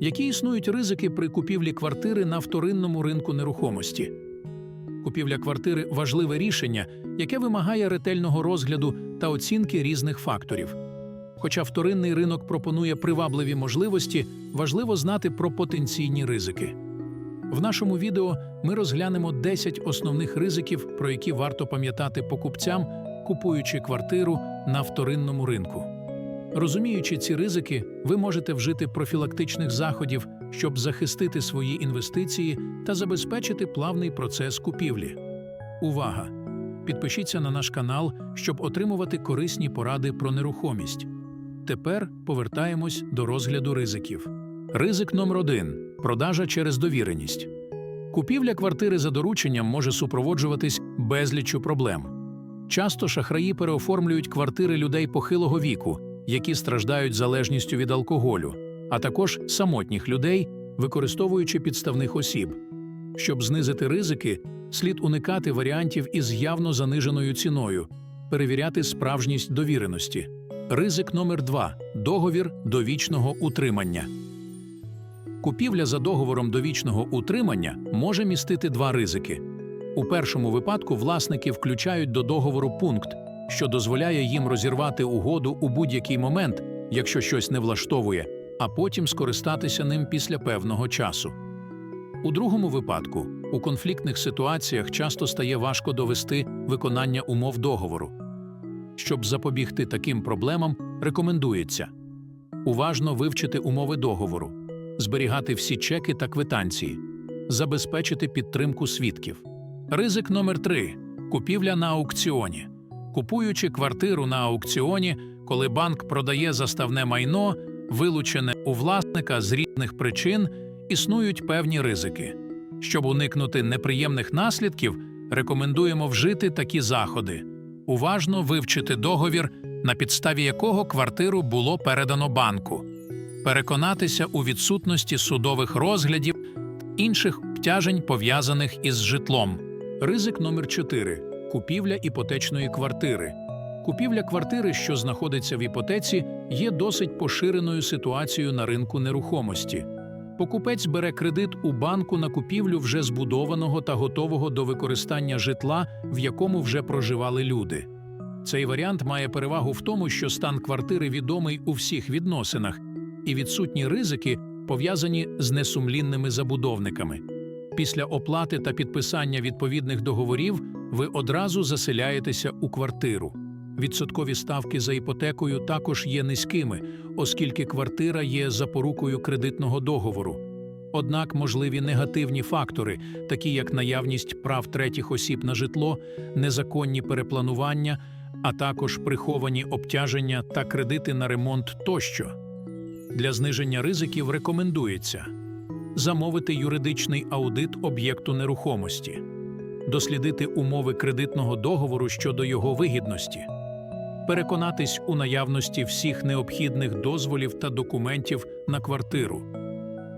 Які існують ризики при купівлі квартири на вторинному ринку нерухомості? Купівля квартири важливе рішення, яке вимагає ретельного розгляду та оцінки різних факторів. Хоча вторинний ринок пропонує привабливі можливості, важливо знати про потенційні ризики. В нашому відео ми розглянемо 10 основних ризиків, про які варто пам'ятати покупцям, купуючи квартиру на вторинному ринку. Розуміючи ці ризики, ви можете вжити профілактичних заходів, щоб захистити свої інвестиції та забезпечити плавний процес купівлі. Увага! Підпишіться на наш канал, щоб отримувати корисні поради про нерухомість. Тепер повертаємось до розгляду ризиків. Ризик номер 1 продажа через довіреність. Купівля квартири за дорученням може супроводжуватись безліччю проблем. Часто шахраї переоформлюють квартири людей похилого віку, які страждають залежністю від алкоголю, а також самотніх людей, використовуючи підставних осіб. Щоб знизити ризики, слід уникати варіантів із явно заниженою ціною, перевіряти справжність довіреності. Ризик номер 2 договір довічного утримання. Купівля за договором довічного утримання може містити два ризики. У першому випадку власники включають до договору пункт, що дозволяє їм розірвати угоду у будь-який момент, якщо щось не влаштовує, а потім скористатися ним після певного часу. У другому випадку, у конфліктних ситуаціях часто стає важко довести виконання умов договору. Щоб запобігти таким проблемам, рекомендується уважно вивчити умови договору, зберігати всі чеки та квитанції, забезпечити підтримку свідків. Ризик номер 3 купівля на аукціоні. Купуючи квартиру на аукціоні, коли банк продає заставне майно, вилучене у власника з різних причин, існують певні ризики. Щоб уникнути неприємних наслідків, рекомендуємо вжити такі заходи: уважно вивчити договір, на підставі якого квартиру було передано банку, переконатися у відсутності судових розглядів та інших обтяжень, пов'язаних із житлом. Ризик номер 4 купівля іпотечної квартири. Купівля квартири, що знаходиться в іпотеці, є досить поширеною ситуацією на ринку нерухомості. Покупець бере кредит у банку на купівлю вже збудованого та готового до використання житла, в якому вже проживали люди. Цей варіант має перевагу в тому, що стан квартири відомий у всіх відносинах, і відсутні ризики пов'язані з несумлінними забудовниками. Після оплати та підписання відповідних договорів ви одразу заселяєтеся у квартиру. Відсоткові ставки за іпотекою також є низькими, оскільки квартира є запорукою кредитного договору. Однак можливі негативні фактори, такі як наявність прав третіх осіб на житло, незаконні перепланування, а також приховані обтяження та кредити на ремонт тощо. Для зниження ризиків рекомендується замовити юридичний аудит об'єкту нерухомості, дослідити умови кредитного договору щодо його вигідності, переконатись у наявності всіх необхідних дозволів та документів на квартиру,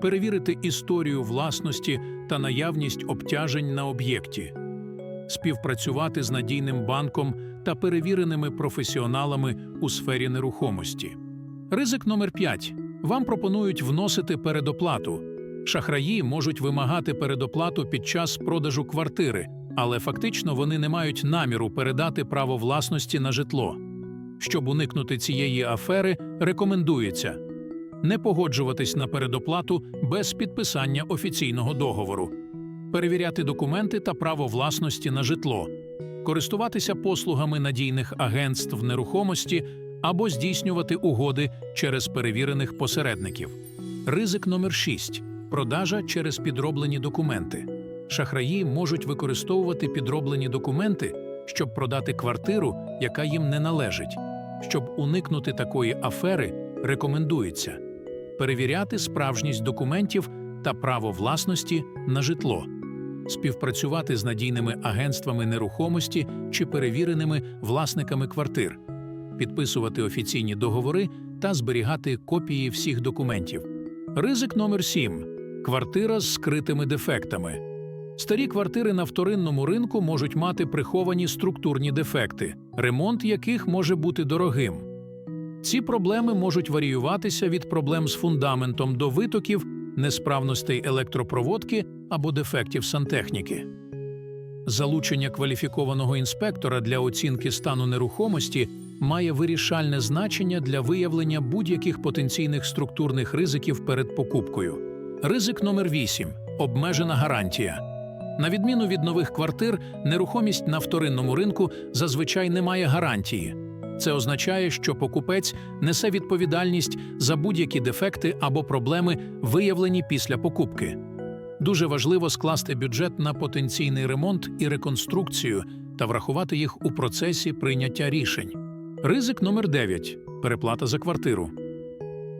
перевірити історію власності та наявність обтяжень на об'єкті, співпрацювати з надійним банком та перевіреними професіоналами у сфері нерухомості. Ризик номер 5. Вам пропонують вносити передоплату. Шахраї можуть вимагати передоплату під час продажу квартири, але фактично вони не мають наміру передати право власності на житло. Щоб уникнути цієї афери, рекомендується не погоджуватись на передоплату без підписання офіційного договору, перевіряти документи та право власності на житло, користуватися послугами надійних агентств нерухомості або здійснювати угоди через перевірених посередників. Ризик номер 6. Продажа через підроблені документи. Шахраї можуть використовувати підроблені документи, щоб продати квартиру, яка їм не належить. Щоб уникнути такої афери, рекомендується перевіряти справжність документів та право власності на житло, співпрацювати з надійними агентствами нерухомості чи перевіреними власниками квартир, підписувати офіційні договори та зберігати копії всіх документів. Ризик номер 7. Квартира з скритими дефектами. Старі квартири на вторинному ринку можуть мати приховані структурні дефекти, ремонт яких може бути дорогим. Ці проблеми можуть варіюватися від проблем з фундаментом до витоків, несправностей електропроводки або дефектів сантехніки. Залучення кваліфікованого інспектора для оцінки стану нерухомості має вирішальне значення для виявлення будь-яких потенційних структурних ризиків перед покупкою. Ризик номер 8 обмежена гарантія. На відміну від нових квартир, нерухомість на вторинному ринку зазвичай не має гарантії. Це означає, що покупець несе відповідальність за будь-які дефекти або проблеми, виявлені після покупки. Дуже важливо скласти бюджет на потенційний ремонт і реконструкцію та врахувати їх у процесі прийняття рішень. Ризик номер 9 переплата за квартиру.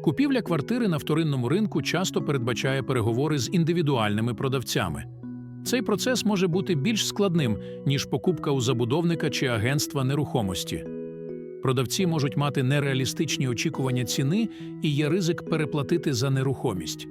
Купівля квартири на вторинному ринку часто передбачає переговори з індивідуальними продавцями. Цей процес може бути більш складним, ніж покупка у забудовника чи агентства нерухомості. Продавці можуть мати нереалістичні очікування ціни і є ризик переплатити за нерухомість.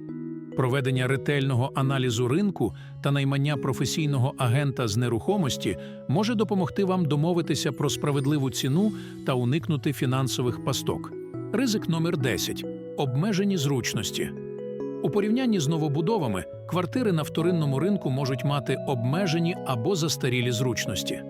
Проведення ретельного аналізу ринку та наймання професійного агента з нерухомості може допомогти вам домовитися про справедливу ціну та уникнути фінансових пасток. Ризик номер 10 обмежені зручності. У порівнянні з новобудовами квартири на вторинному ринку можуть мати обмежені або застарілі зручності.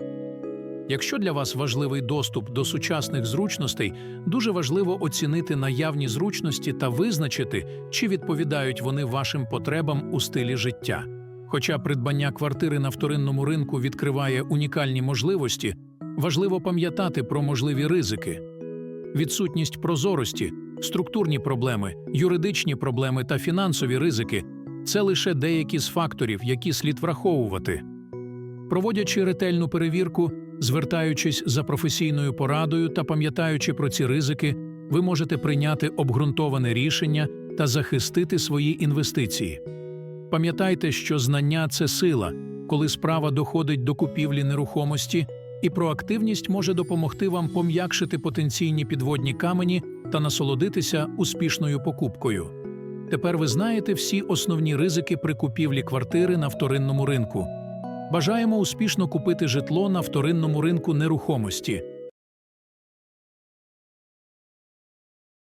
Якщо для вас важливий доступ до сучасних зручностей, дуже важливо оцінити наявні зручності та визначити, чи відповідають вони вашим потребам у стилі життя. Хоча придбання квартири на вторинному ринку відкриває унікальні можливості, важливо пам'ятати про можливі ризики. Відсутність прозорості, структурні проблеми, юридичні проблеми та фінансові ризики це лише деякі з факторів, які слід враховувати. Проводячи ретельну перевірку, звертаючись за професійною порадою та пам'ятаючи про ці ризики, ви можете прийняти обґрунтоване рішення та захистити свої інвестиції. Пам'ятайте, що знання це сила, коли справа доходить до купівлі нерухомості, і проактивність може допомогти вам пом'якшити потенційні підводні камені та насолодитися успішною покупкою. Тепер ви знаєте всі основні ризики при купівлі квартири на вторинному ринку. Бажаємо успішно купити житло на вторинному ринку нерухомості.